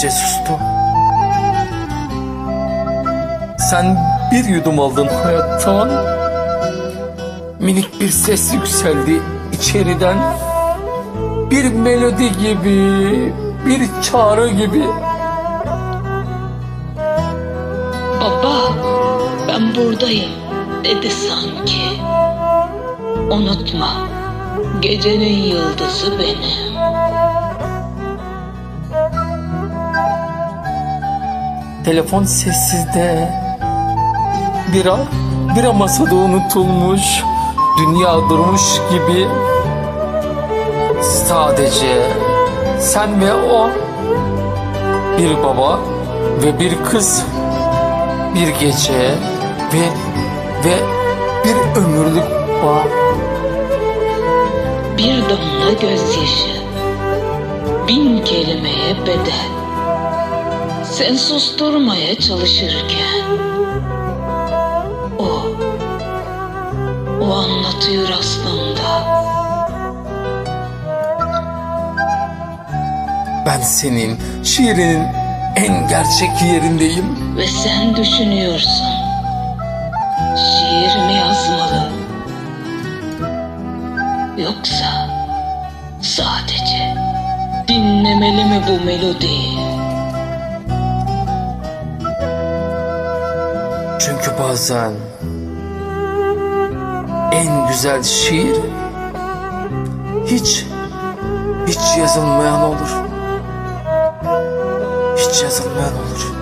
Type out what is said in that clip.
Gece sustu. Sen bir yudum aldın hayattan. Minik bir ses yükseldi içeriden. Bir melodi gibi, bir çağrı gibi. Baba, ben buradayım dedi sanki. Unutma, gecenin yıldızı benim. Telefon sessizde. Bira, bira masada unutulmuş. Dünya durmuş gibi. Sadece sen ve o. Bir baba ve bir kız. Bir gece ve ve bir ömürlük bağ. Bir damla gözyaşı, bin kelimeye bedel. Sen susturmaya çalışırken, o, o anlatıyor aslında. Ben senin şiirinin en gerçek yerindeyim. Ve sen düşünüyorsun, şiir mi yazmalı? Yoksa sadece dinlemeli mi bu melodiyi? Çünkü bazen en güzel şiir hiç hiç yazılmayan olur. Hiç yazılmayan olur.